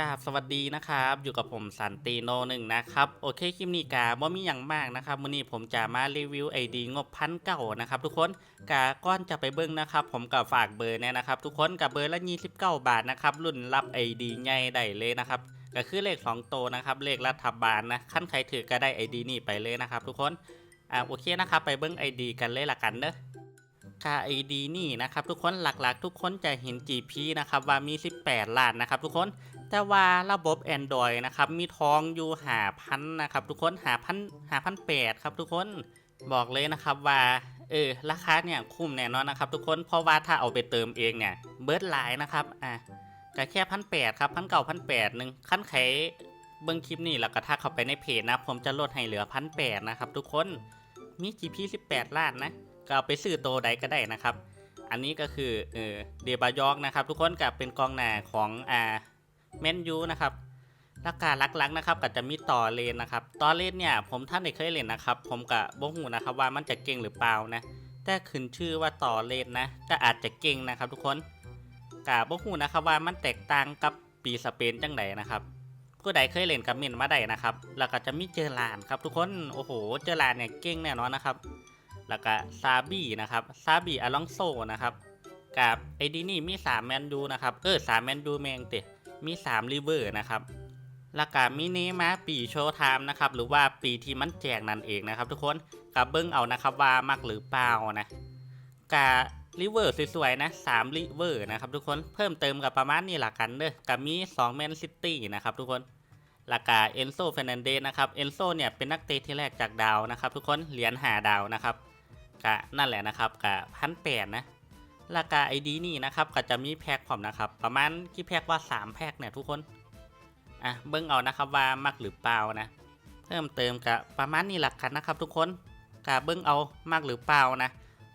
กราบสวัสดีนะครับ อยู่กับผมสันติโนหนึ่งนะครับ โอเคคลิปนี้กาบ่มีอย่างมากนะครับวันนี้ผมจะมารีวิวไอดีงบพันเก่านะครับทุกคนกาก้อนจะไปเบิ้งนะครับ ผมกับฝากเบอร์เนี่ยนะครับ ทุกคนกับเบอร์ละ29บเก้าบาทนะครับ รุ่นรับไอดีใหญ่ได้เลยนะครับก็คือเลข2โตนะครับ เลขรัฐบาลนะขั้นใครถือก็ได้ไอดีนี่ไปเลยนะครับทุกคนอ่าโอเคนะครับไปเบิ้งไอดีกันเลยละกันเนอะค่า ID นี่นะครับทุกคนหลักๆ ทุกคนจะเห็น GP นะครับว่ามี 18 ล้านนะครับทุกคน แต่ว่าระบบ Android นะครับ มีทองอยู่หาพันนะครับ ทุกคนหาพันหาพันแปดครับทุกคนบอกเลยนะครับว่าเออราคาเนี่ยคุ้มแน่นอนนะครับ ทุกคนเพราะว่าถ้าเอาไปเติมเองเนี่ยเบิร์ดหลายนะครับอะก็แค่พันแปดครับพันเก่าพันแปดหนึ่งขั้นไขเบิ้งคลิปนี่แล้วก็ถ้าเข้าไปในเพจนะ ผมจะลดให้เหลือพันแปดนะครับ ทุกคนมี GP 18ล้านนะก็เอาไปซื้อโตใดก็ได้นะครับ อันนี้ก็คือเออเดบายอกนะครับ ทุกคนกับเป็นกองหน้าของอ่า แมนยูนะครับราคารลักๆนะครับก็จะมีต่อเลนนะครับต่อเลนเนี่ยผมท่านได้เคยเล่นนะครับ ผมกับบ่หูนะครับว่ามันจะเก่งหรือเปล่านะแต่ขึ้นชื่อว่าต่อเลนนะก็อาจจะเก่งนะครับ ทุกคนกับบ่หูนะครับว่ามันแตกต่างกับปีสเปนจังไดนนะครับผู้ใดเคยเล่นกับเมนมาได้นะครับ แล้วก็จะมีเจอรานครับ ทุกคน โอ้โห เจอรานเนี่ยเก่งแน่นอนนะครับ แล้วก็ซาบี้นะครับ ซาบี้อลองโซนะครับ กับไอดีนี่มี3แมนยูนะครับ เออสามแมนยูแมงเตะ มี3 ริเวอร์นะครับแล้วก็มินิมาปีโชว์ไทม์นะครับหรือว่าปีที่มันแจกนั่นเองนะครับ ทุกคนกับเบิ้งเอานะครับว่ามักหรือเปล่านะกับริเวอร์สวยๆนะ3ริเวอร์นะครับทุกคนเพิ่มเติมกับประมาณนี้ละกันเด้อกับมี2แมนซิตี้นะครับทุกคนแล้วก็เอนโซเฟรนันเดสนะครับเอนโซเนี่ยเป็นนักเตะที่แรกจากดาวนะครับ ทุกคนเหรียญหาดาวนะครับกะนั่นแหละนะครับกะพันแปดนะ ราคาไอดีนี่นะครับก็จะมีแพ็คผมนะครับ ประมาณกี่แพ็คว่า 3 แพ็คเนี่ยทุกคนอะเบิ้งเอานะครับว่ามักหรือเปล่านะ เพิ่มเติมกะประมาณนี้หลักกันนะครับ ทุกคนกะเบิ้งเอามากหรือเปล่านะ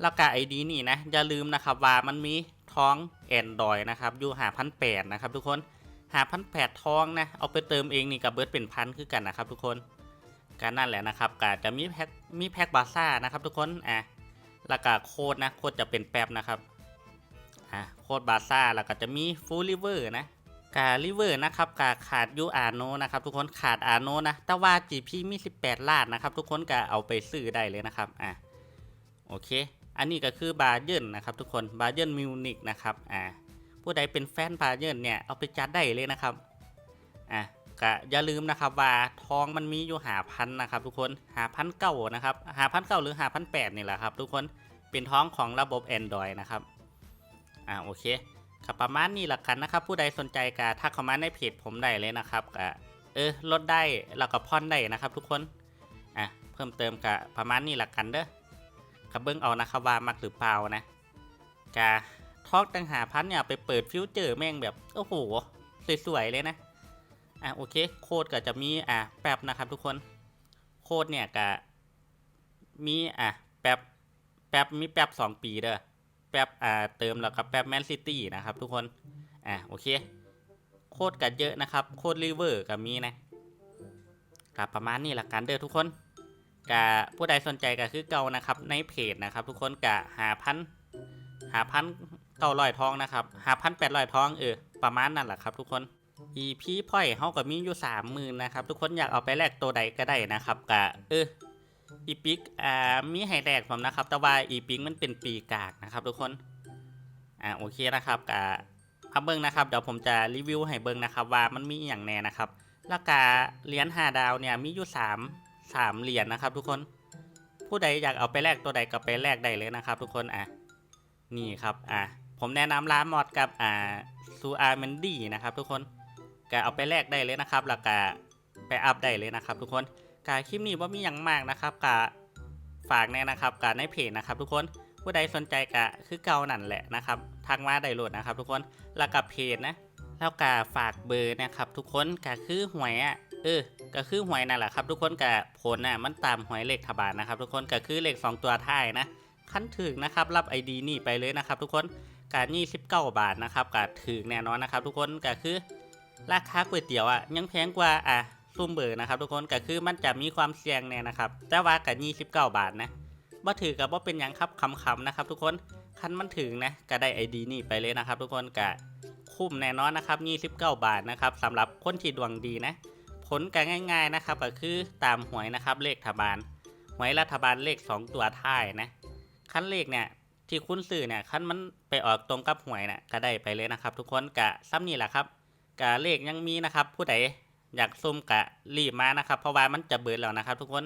ราคาไอดีนี่นะอย่าลืมนะครับว่ามันมีท้องแอนดรอยนะครับอยู่หาพันแปดนะครับทุกคนหาพันแปดท้องนะเอาไปเติมเองนี่กับเบิร์ดเป็นพันคือกันนะครับทุกคนการนั่นแหละนะครับกะจะมีแพ็คมีแพ็คบาซ่านะครับทุกคนอะแล้วก็โคดนะโคดจะเป็นแป๊บนะครับ อ่าโคดบาซ่าแล้วก็จะมีฟูลิเวอร์นะกาลิเวอร์นะครับกาขาดยูอาโนนะครับทุกคนขาดอาโนนะแต่ว่า GP มี 18 ล้านนะครับทุกคนก็เอาไปซื้อได้เลยนะครับอ่าโอเค อันนี้ก็คือบาเยิร์นนะครับทุกคนบาเยิร์นมิวนิกนะครับอ่าผู้ใดเป็นแฟนบาเยิร์นเนี่ยเอาไปจัดได้เลยนะครับอะก็อย่าลืมนะครับว่าทองมันมีอยู่หาพันนะครับทุกคนหาพันเก้านะครับหาพันเก้าหรือหาพันแปดนี่แหละครับทุกคนเป็นท้องของระบบ Android นะครับ อ่าโอเคครับประมาณนี้หละกันนะครับ ผู้ใดสนใจก็ทักเข้ามาในเพจผมได้เลยนะครับก็เออลดได้แล้วก็ผ่อนได้นะครับ ทุกคนอะเพิ่มเติมก็ประมาณนี้หละกันเด้อกับเบิ้งเอานะครับว่ามักหรือเปล่านะกะทอกตังหาพันเนี่ยไปเปิดฟิวเจอร์แม่งแบบโอ้โหสวยๆเลยนะอะโอเคโคดก็จะมีอะแป๊บนะครับ ทุกคนโคดเนี่ยก็มีอะแป๊บแป๊บมีแป๊บสองปีเด้อ ป๊บอ่าเติมแล้วก็แป๊บแมนซิตี้นะครับทุกคน อะโอเค โคดก็เยอะนะครับ โคดริเวอร์ก็มีนะกับประมาณนี้ละกันเด้อทุกคนกะผู้ใดสนใจก็คือเก่านะครับในเพจนะครับ ทุกคนกะหาพันหาพันเก้าร้อยทองนะครับหาพันแปดร้อยทองเออประมาณนั่นแหละครับ ทุกคน EP พ่อยเขาก็มีอยู่สามหมื่นนะครับ ทุกคนอยากเอาไปแลกตัวใดก็ได้นะครับกะเออ อีพิกอ่ามีให้แลกผมนะครับ แต่ว่าอีพิกมันเป็นปีกากนะครับทุกคนอ่าโอเคนะครับกะพับเบิ้งนะครับเดี๋ยวผมจะรีวิวให้เบิ้งนะครับว่ามันมีอย่างแน่นะครับแล้วกาเหรียญห้าดาวเนี่ยมีอยู่สามสามเหรียญนะครับ ทุกคนผู้ใดอยากเอาไปแลกตัวใดก็ไปแลกได้เลยนะครับ ทุกคนอะนี่ครับอะผมแนะนำร้านมอดกับอ่าซูอาร์เมนดี้นะครับ ทุกคนก็เอาไปแลกได้เลยนะครับแล้วก็ไปอัพได้เลยนะครับ ทุกคน กาคลิปนี้ว่ามีอย่างมากนะครับกาฝากแน่นะครับกาในเพจนะครับทุกคนผู้ใดสนใจกะคือเก่านั่นแหละนะครับทักมาได้โหลดนะครับ ทุกคนแล้วกับเพจนะแล้วกาฝากเบอร์นะครับ ทุกคนกาคือหวยอะเออก็คือหวยนั่นแหละครับทุกคนกะผลน่ะมันตามหวยเลขทบาลนะครับ ทุกคนก็คือเลข 2 ตัวท้ายนะขั้นถึงนะครับรับ ID นี่ไปเลยนะครับ ทุกคนการยี่สิบเก้าบาทนะครับกาถึงแน่นอนนะครับ ทุกคนก็คือราคาก๋วยเตี๋ยวอะยังแพงกว่าอะ ซุ่มเบอร์นะครับทุกคนก็คือมันจะมีความเสี่ยงแน่นะครับ แต่ว่ากับ29บาทนะบ่ถือกับว่าเป็นยังครับคำๆนะครับ ทุกคนคันมันถึงนะก็ได้ไอดีนี่ไปเลยนะครับ ทุกคนกะโคคุ้มแน่นอนนะครับ29บเก้าบาทนะครับสำหรับคนที่ดวงดีนะ ผลการง่ายๆนะครับก็คือตามหวยนะครับเลขรัฐบาลหวยรัฐบาลเลข 2 ตัวท้ายนะขั้นเลขเนี่ยที่คุณซื้อเนี่ยขั้นมันไปออกตรงกับหวยน่ะก็ได้ไปเลยนะครับ ทุกคนกะซ้ำนี่แหละครับกะเลขยังมีนะครับ ผู้ใด อยากซุ่มกะรีบมานะครับ เพราะว่ามันจะเบิดแล้วนะครับ ทุกคน